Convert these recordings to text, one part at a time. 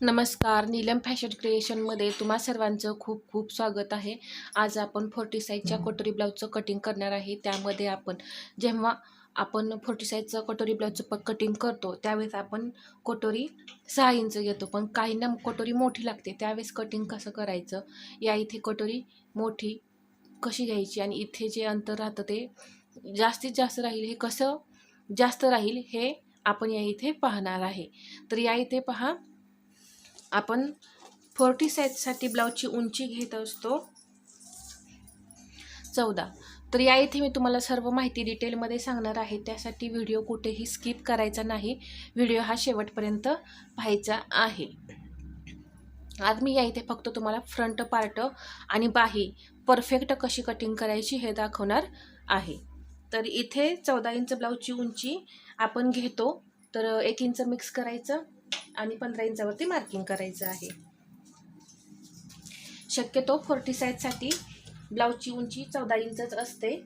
नमस्कार नीलम फॅशन क्रिएशनमध्ये तुम्हा सर्वांचं खूप खूप स्वागत आहे. आज आपण फोर्टी साईजच्या कटोरी ब्लाऊजचं कटिंग करणार आहे. त्यामध्ये आपण जेव्हा आपण फोर्टी साईजचं कटोरी ब्लाऊजचं प कटिंग करतो त्यावेळेस आपण कटोरी सहा इंच घेतो. पण काहींना कटोरी मोठी लागते त्यावेळेस कटिंग कसं करायचं? या इथे कटोरी मोठी कशी घ्यायची? आणि इथे जे अंतर राहतं ते जास्तीत जास्त राहील हे कसं? जास्त राहील हे आपण या इथे पाहणार आहे. तर या इथे पहा आपण फोर्टी साईजसाठी ब्लाऊजची उंची घेत असतो. चौदा. तर या इथे मी तुम्हाला सर्व माहिती डिटेलमध्ये सांगणार आहे. त्यासाठी व्हिडिओ कुठेही स्किप करायचा नाही. व्हिडिओ हा शेवटपर्यंत पाहायचा आहे. आज मी या इथे फक्त तुम्हाला फ्रंट पार्ट आणि बाही परफेक्ट कशी कटिंग करायची हे दाखवणार आहे. तर इथे चौदा इंच ब्लाऊजची उंची आपण घेतो. तर एक इंच मिक्स करायचं. आणि पंधरा इंचावरती मार्किंग करायचं आहे. शक्यतो फोर्टी साईजसाठी ब्लाऊजची उंची चौदा इंचच असते.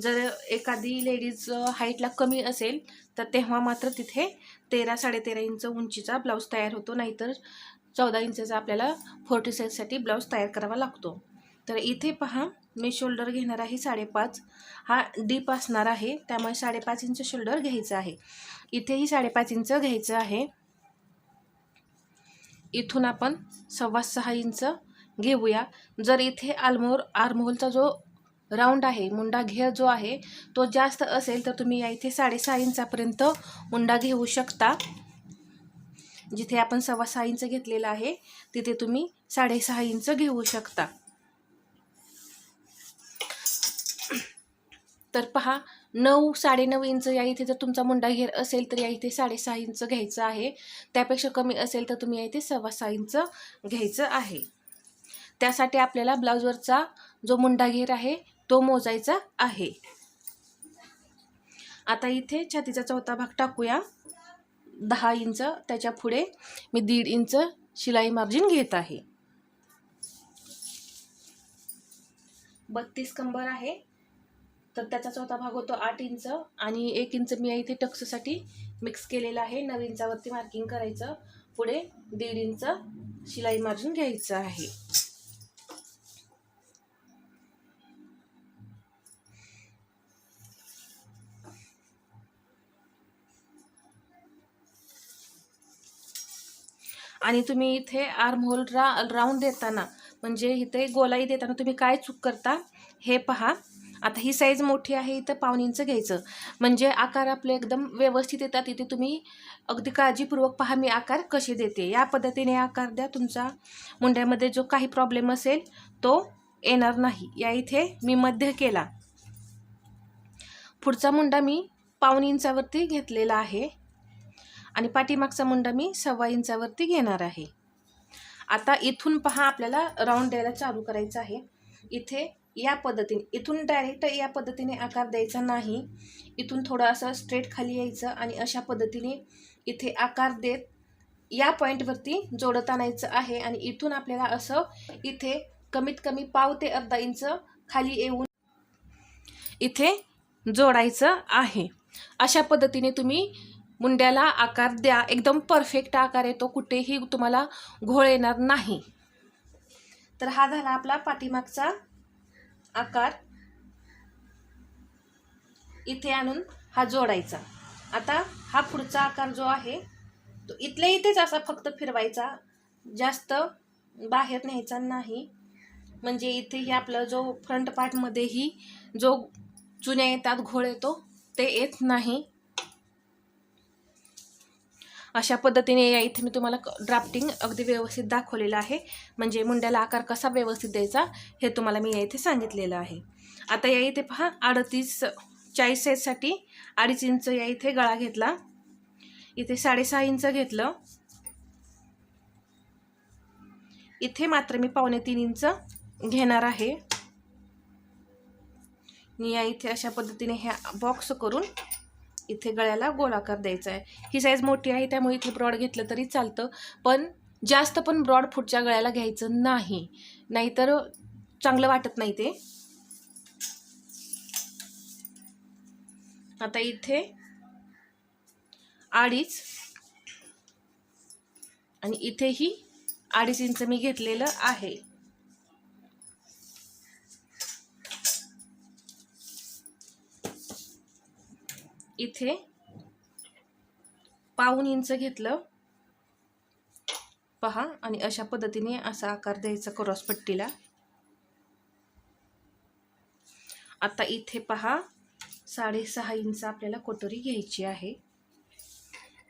जर एखादी लेडीज हाईटला कमी असेल तर तेव्हा मात्र तिथे तेरा साडेतेरा इंच उंचीचा ब्लाऊज तयार होतो. नाहीतर चौदा इंचचा आपल्याला फोर्टी साईजसाठी ब्लाऊज तयार करावा लागतो. तर इथे पहा मी शोल्डर घेणार आहे साडेपाच. हा डीप असणार आहे त्यामुळे साडेपाच इंच शोल्डर घ्यायचं आहे. इथेही साडेपाच इंच घ्यायचं आहे. इथून आपण सव्वा सहा इंच घेऊया. जर इथे आलमोर आर्महोलचा जो राऊंड आहे मुंडा घेर जो आहे तो जास्त असेल तर तुम्ही या इथे साडेसहा इंचापर्यंत मुंडा घेऊ शकता. जिथे आपण सव्वा सहा इंच घेतलेला आहे तिथे तुम्ही साडेसहा इंच घेऊ शकता. तर पहा नऊ साडेनऊ इंच या इथे जर तुमचा मुंडा घेर असेल तर या इथे साडेसहा इंच घ्यायचं आहे. त्यापेक्षा कमी असेल तर तुम्ही या इथे सव्वा सहा इंच घ्यायचं आहे. त्यासाठी आपल्याला ब्लाऊजवरचा जो मुंडा घेर आहे तो मोजायचा आहे. आता इथे छातीचा चौथा भाग टाकूया. दहा इंच त्याच्या पुढे मी दीड इंच शिलाई मार्जिन घेत आहे. बत्तीस कंबर आहे. तर त्याचा चौथा भाग होतो आठ इंच आणि एक इंच मी इथे टक्ससाठी मिक्स केलेला आहे. नऊ इंचावरती मार्किंग करायचं. पुढे दीड इंच शिलाई मार्जिन घ्यायचं आहे. आणि तुम्ही इथे आर्म होल रा राऊंड देताना म्हणजे इथे गोलाई देताना तुम्ही काय चूक करता हे पहा. आता ही साईज मोठी आहे इथं पाहुणींचं घ्यायचं. म्हणजे आकार आपले एकदम व्यवस्थित येतात इथे तुम्ही अगदी काळजीपूर्वक पहा मी आकार कसे देते. या पद्धतीने आकार द्या तुमचा. मुंड्यामध्ये जो काही प्रॉब्लेम असेल तो येणार नाही. या इथे मी मध्य केला. पुढचा मुंडा मी पाऊण इंचावरती घेतलेला आहे. आणि पाठीमागचा मुंडा मी सव्वा इंचावरती घेणार आहे. आता इथून पहा आपल्याला राऊंड द्यायला चालू करायचं आहे. इथे या पद्धतीने इथून डायरेक्ट या पद्धतीने आकार द्यायचा नाही. इथून थोडं असं स्ट्रेट खाली यायचं आणि अशा पद्धतीने इथे आकार देत या पॉईंटवरती जोडत आणायचं आहे आणि इथून आपल्याला असं इथे कमीत कमी पाव ते अर्धा इंच खाली येऊन इथे जोडायचं आहे. अशा पद्धतीने तुम्ही मुंड्याला आकार द्या. एकदम परफेक्ट आकार येतो कुठेही तुम्हाला घोळ येणार नाही. तर हा झाला आपला पाठीमागचा आकार इथे आणून हा जोडायचा. आता हा पुढचा आकार जो आहे तो इथल्या इथेच असा फक्त फिरवायचा. जास्त बाहेर न्यायचा नाही. म्हणजे इथेही आपलं जो फ्रंट पार्टमध्येही जो चुन्या येतात घोळ येतो ते येत नाही. अशा पद्धतीने या इथे मी तुम्हाला ड्राफ्टिंग अगदी व्यवस्थित दाखवलेलं आहे. म्हणजे मुंड्याला आकार कसा व्यवस्थित द्यायचा हे तुम्हाला मी या इथे सांगितलेलं आहे. आता या इथे पहा अडतीस चाळीस साईजसाठी अडीच इंच या इथे गळा घेतला. इथे साडेसहा इंच घेतलं. इथे मात्र मी पावणे तीन इंच घेणार आहे. या इथे अशा पद्धतीने ह्या बॉक्स करून इथे गळ्याला गोलाकार द्यायचा आहे ही साईज मोठी आहे त्यामुळे इथे ब्रॉड घेतलं तरी चालतं. पण जास्त पण ब्रॉड फुटच्या गळ्याला घ्यायचं नाही. नाहीतर चांगलं वाटत नाही ते. आता इथे अडीच आणि इथेही अडीच इंच मी घेतलेलं आहे. इथे पाऊन इंच घेतलं. पहा आणि अशा पद्धतीने असा आकार द्यायचा क्रॉस पट्टीला. आता इथे पहा साडेसहा इंच आपल्याला कोटोरी घ्यायची आहे.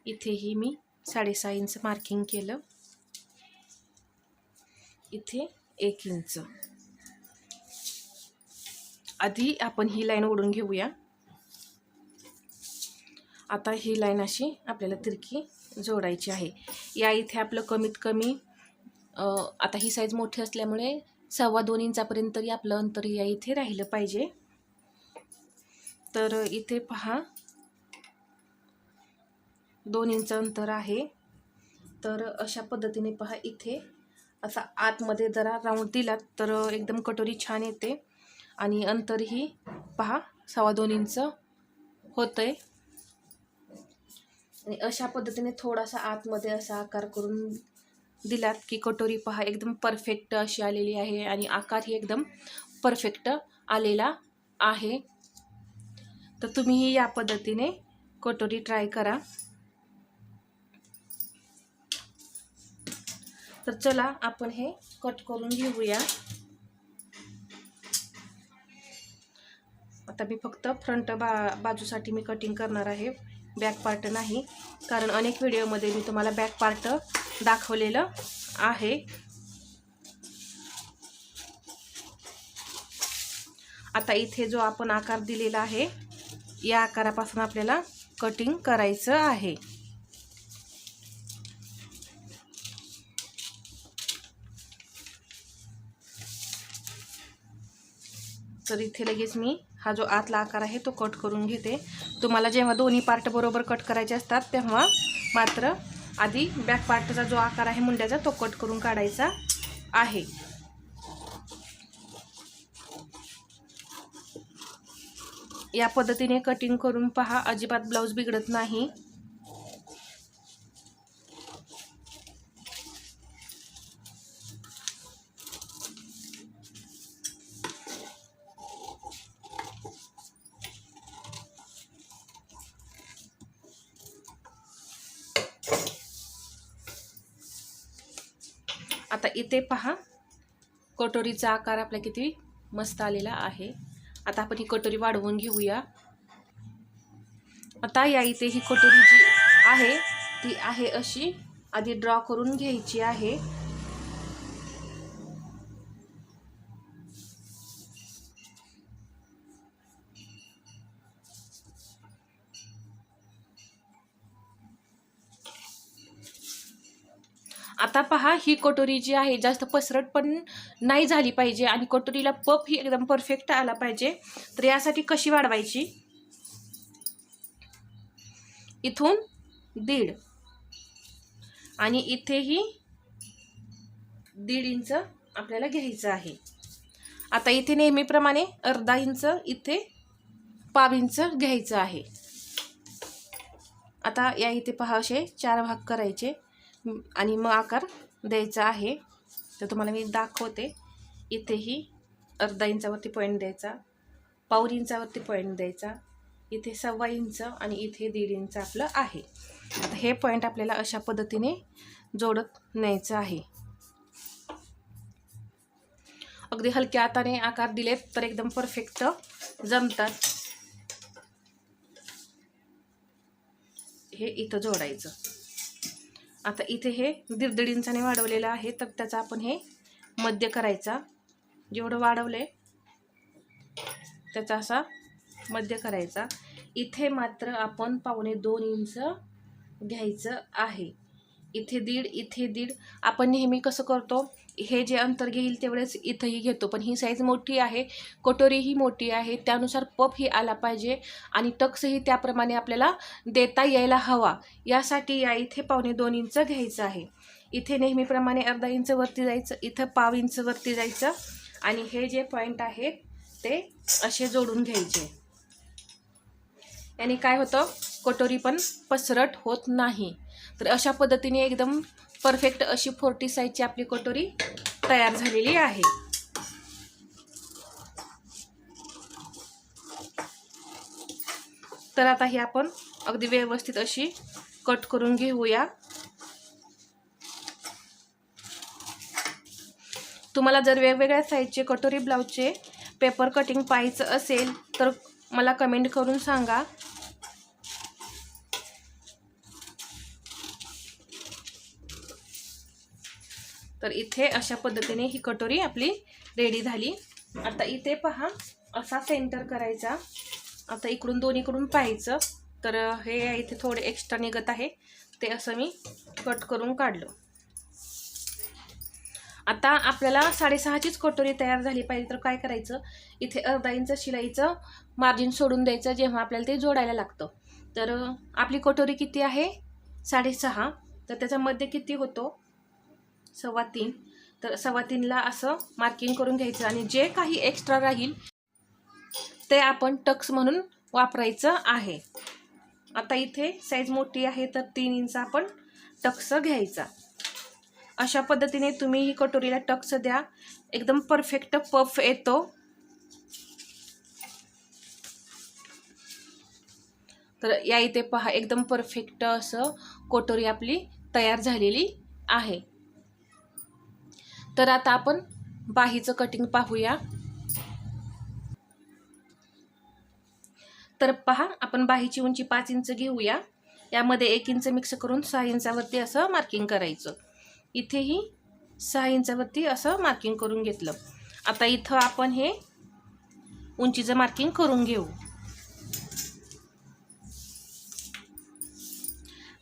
इथेही मी साडेसहा इंच मार्किंग केलं. इथे एक इंच. आधी आपण ही लाईन ओढून घेऊया. आता ही लाईन अशी आपल्याला तिरकी जोडायची आहे. या इथे आपलं कमीत कमी आता ही साईज मोठी असल्यामुळे सव्वा दोन इंचापर्यंत तरी आपलं अंतर या इथे राहिलं पाहिजे. तर इथे पहा दोन इंच अंतर आहे. तर अशा पद्धतीने पहा इथे असा आतमध्ये जरा राऊंड दिलात तर एकदम कटोरी छान येते. आणि अंतरही पहा सव्वा दोन इंच आहे आणि अशा पद्धतीने थोडासा आतमध्ये असा आकार करून दिलात की कटोरी पहा एकदम परफेक्ट अशी आलेली आहे आणि आकार ही एकदम परफेक्ट आलेला आहे. तर तुम्हीही या पद्धतीने कटोरी ट्राय करा. तर चला आपण हे कट करून घेऊया. आता मी फक्त फ्रंट बा बाजूसाठी मी कटिंग करणार आहे. बॅक पार्ट नाही. कारण अनेक व्हिडिओमध्ये मी तुम्हाला बॅक पार्ट दाखवलेलं आहे. आता इथे जो आपण आकार दिलेला आहे या आकारापासून आपल्याला कटिंग करायचं आहे. तर इथे लगेच मी हा जो आतला आकार आहे तो कट करून घेते. तुम्हाला जेव्हा दोन्ही पार्ट बरोबर कट करायचे असतात तेव्हा मात्र आधी बॅक पार्टचा जो आकार आहे मुंड्याचा तो कट करून काढायचा आहे. या पद्धतीने कटिंग करून पहा अजिबात ब्लाऊज बिघडत नाही. आता इथे पहा. कटोरीचा आकार आपला किती मस्त आलेला आहे. आता आपण ही कटोरी वाढवून घेऊया. आता या इथे ही कटोरी जी आहे ती आहे अशी. आधी ड्रॉ करून घ्यायची आहे. आता पहा ही कटोरी जी आहे जास्त पसरट पण नाही झाली पाहिजे आणि कटोरीला पप ही एकदम परफेक्ट आला पाहिजे. तर यासाठी कशी वाढवायची? इथून दीड. आणि इथेही दीड इंच आपल्याला घ्यायचं आहे. आता इथे नेहमीप्रमाणे अर्धा इंच इथे पाव इंच घ्यायचं आहे. आता या इथे पहा असे चार भाग करायचे. आणि मग आकार द्यायचा आहे. तर तुम्हाला मी दाखवते. इथेही अर्धा इंचावरती पॉईंट द्यायचा पाऊन इंचावरती पॉईंट द्यायचा इथे सव्वा इंच आणि इथे दीड इंच आपलं आहे. आता हे पॉईंट आपल्याला अशा पद्धतीने जोडत न्यायचं आहे. अगदी हलक्या हाताने आकार दिलेत तर एकदम परफेक्ट जमतात. हे इथं जोडायचं. आता इथे हे दीड इंचाने वाढवलेलं आहे. तर त्याचा आपण हे मध्य करायचा. जेवढं वाढवले त्याचा असा मध्य करायचा. इथे मात्र आपण पावणे दोन इंच घ्यायचं आहे. इथे दीड इथे दीड. आपण नेहमी कसं करतो? हे जे अंतर घेईल तेवढेच इथंही घेतो. पण ही साईज मोठी आहे. कटोरीही मोठी आहे. त्यानुसार पप ही आला पाहिजे आणि टक्सही त्याप्रमाणे आपल्याला देता यायला हवा. यासाठी या इथे पावणे दोन इंच घ्यायचं आहे. इथे नेहमीप्रमाणे अर्धा इंच वरती जायचं इथं पाव इंच वरती जायचं आणि हे जे पॉईंट आहेत ते असे जोडून घ्यायचे. याने काय होतं? कटोरी पण पसरट होत नाही. तर अशा पद्धतीने एकदम परफेक्ट अशी फोर्टी साईजची आपली कटोरी तयार झालेली आहे. तर आता ही आपण अगदी व्यवस्थित अशी कट करून घेऊया. तुम्हाला जर वेगवेगळ्या साईजचे कटोरी ब्लाऊजचे पेपर कटिंग पाहायचं असेल तर मला कमेंट करून सांगा. तर इथे अशा पद्धतीने ही कटोरी आपली रेडी झाली. आता इथे पहा असा सेंटर करायचा. आता इकडून दोन्हीकडून पाहायचं. तर हे इथे थोडे एक्स्ट्रा निघत आहे. ते असं मी कट करून काढलं. आता आपल्याला साडेसहाचीच कटोरी तयार झाली पाहिजे. तर काय करायचं? इथे अर्धा इंच शिलाईचं मार्जिन सोडून द्यायचं जेव्हा आपल्याला ते जोडायला लागतं. तर आपली कटोरी किती आहे? साडेसहा. तर त्याच्यामध्ये किती होतो? सव्वा तीन. तर सव्वा तीनला असं मार्किंग करून घ्यायचं आणि जे काही एक्स्ट्रा राहील ते आपण टक्स म्हणून वापरायचं आहे. आता इथे साईज मोठी आहे तर तीन इंच आपण टक्स घ्यायचा. अशा पद्धतीने तुम्ही ही कटोरीला टक्स द्या. एकदम परफेक्ट पफ येतो. तर या इथे पहा एकदम परफेक्ट असं कटोरी आपली तयार झालेली आहे. तर आता आपण बाहीचं कटिंग पाहूया. तर पहा आपण बाहीची उंची पाच इंच घेऊया. यामध्ये एक इंच मिक्स करून सहा इंचावरती असं मार्किंग करायचं. इथेही सहा इंचावरती असं मार्किंग करून घेतलं. आता इथं आपण हे उंचीचं मार्किंग करून घेऊ.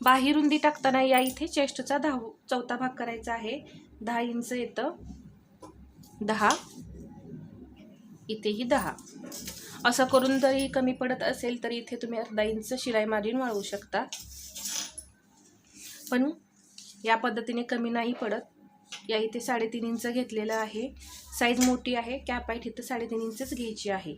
बाही रुंदी टाकताना या इथे चेस्टचा दहा चौथा भाग करायचा आहे. दहा इंच येतं. दहा. इथेही दहा. असं करून जरी कमी पडत असेल तरी इथे तुम्ही अर्धा इंच शिलाई मारून वाढवू शकता. पण या पद्धतीने कमी नाही पडत. या इथे साडेतीन इंच घेतलेलं आहे. साईज मोठी आहे. कॅप इथं साडेतीन इंचच घ्यायची आहे.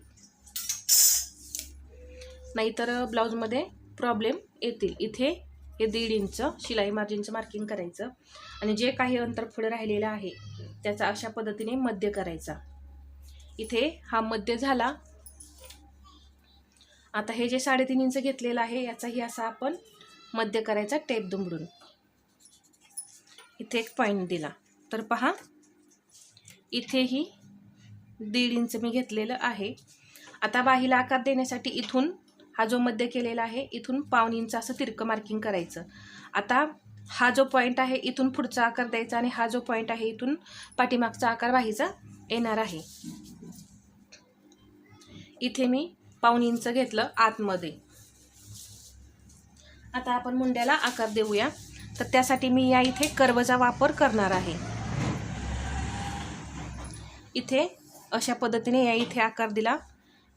नाहीतर ब्लाऊजमध्ये प्रॉब्लेम येतील. इथे हे दीड इंच शिलाई मार्जिनचं मार्किंग करायचं. आणि जे काही अंतर पुढे राहिलेलं आहे त्याचा अशा पद्धतीने मध्य करायचा. इथे हा मध्य झाला. आता हे जे साडेतीन इंच घेतलेलं आहे याचाही असा आपण मध्य करायचा टेप दुमडून. इथे एक पॉईंट दिला. तर पहा इथेही दीड इंच मी घेतलेलं आहे. आता बाहीला आकार देण्यासाठी इथून हा जो मध्य केलेला आहे इथून पाऊन इंच असं तिरकं मार्किंग करायचं. आता हा जो पॉईंट आहे इथून पुढचा आकार द्यायचा आणि हा जो पॉईंट आहे इथून पाठीमागचा आकार व्हायचा येणार आहे. इथे मी पाऊन इंच घेतलं आतमध्ये. आता आपण मुंड्याला आकार देऊया. तर त्यासाठी मी या इथे कर्वचा वापर करणार आहे. इथे अशा पद्धतीने या इथे आकार दिला.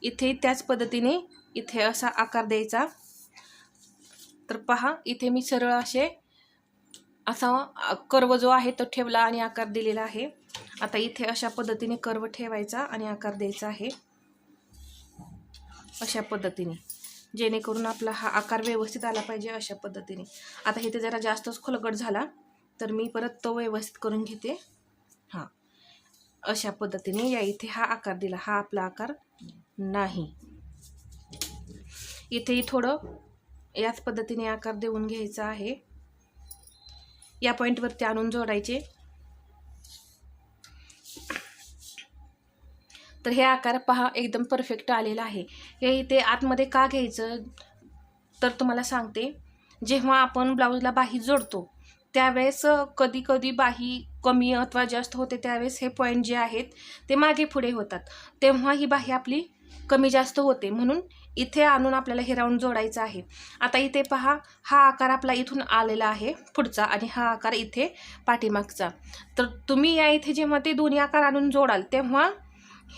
इथे त्याच पद्धतीने इथे असा आकार द्यायचा. तर पहा इथे मी सरळ असे असा कर्व जो आहे तो ठेवला आणि आकार दिलेला आहे. आता इथे अशा पद्धतीने कर्व ठेवायचा आणि आकार द्यायचा आहे. अशा पद्धतीने. जेणेकरून आपला हा आकार व्यवस्थित आला पाहिजे अशा पद्धतीने. आता इथे जरा जास्तच खोलगट झाला तर मी परत तो व्यवस्थित करून घेते. हां. अशा पद्धतीने या इथे हा आकार दिला. हा आपला आकार नाही. इथेही थोडं याच पद्धतीने आकार देऊन घ्यायचा आहे. या पॉईंटवरती आणून जोडायचे. तर हे आकार पहा एकदम परफेक्ट आलेला आहे. हे इथे आतमध्ये का घ्यायचं? तर तुम्हाला सांगते. जेव्हा आपण ब्लाऊजला बाही जोडतो त्यावेळेस कधी कधी बाही कमी अथवा जास्त होते त्यावेळेस हे पॉईंट जे आहेत ते मागे पुढे होतात. तेव्हा ही बाही आपली कमी जास्त होते. म्हणून इथे आणून आपल्याला हे राऊंड जोडायचं आहे. आता इथे पहा हा आकार आपला इथून आलेला आहे पुढचा आणि हा आकार इथे पाठीमागचा. तर तुम्ही या इथे जेव्हा ते दोन्ही आकार आणून जोडाल तेव्हा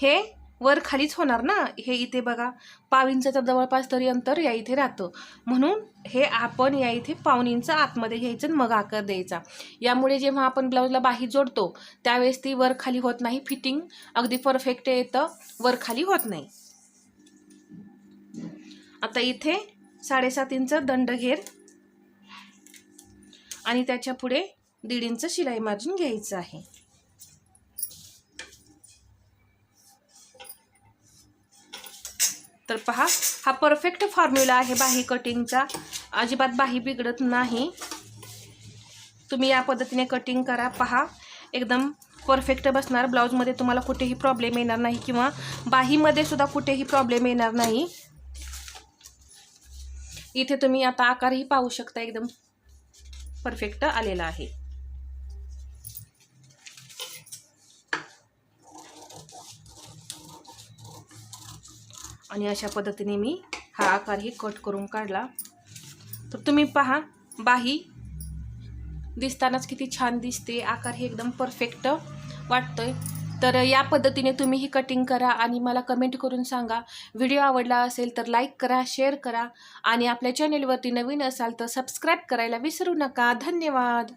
हे वर खालीच होणार ना? हे इथे बघा पाव इंचाचं जवळपास तरी अंतर या इथे राहतं. म्हणून हे आपण या इथे पाऊन इंच आतमध्ये घ्यायचं आणि मग आकार द्यायचा. यामुळे जेव्हा आपण ब्लाऊजला बाही जोडतो त्यावेळेस ती वर खाली होत नाही. फिटिंग अगदी परफेक्ट येतं वर खाली होत नाही. आता इथे साडेसात इंच दंड घेर. आणि त्याच्या पुढे दीड इंच शिलाई मार्जिन घ्यायचं आहे. तर पहा हा परफेक्ट फॉर्म्युला आहे बाही कटिंगचा अजिबात बाही बिघडत नाही. तुम्ही या पद्धतीने कटिंग करा पहा. एकदम परफेक्ट बसणार. ब्लाऊजमध्ये तुम्हाला कुठेही प्रॉब्लेम येणार नाही किंवा बाहीमध्ये सुद्धा कुठेही प्रॉब्लेम येणार नाही. इथे तुम्ही आता आकारही पाहू शकता एकदम परफेक्ट आलेला आहे. आणि अशा पद्धतीने मी हा आकारही कट करून काढला. तर तुम्ही पहा बाही दिसतानाच किती छान दिसते. आकार हे एकदम परफेक्ट वाटतोय. तर या पद्धतीने तुम्ही ही कटिंग करा आणि मला कमेंट करून सांगा. व्हिडिओ आवडला असेल तर लाईक करा शेअर करा आणि आपल्या चॅनेलवरती नवीन असाल तर सबस्क्राईब करायला विसरू नका. धन्यवाद.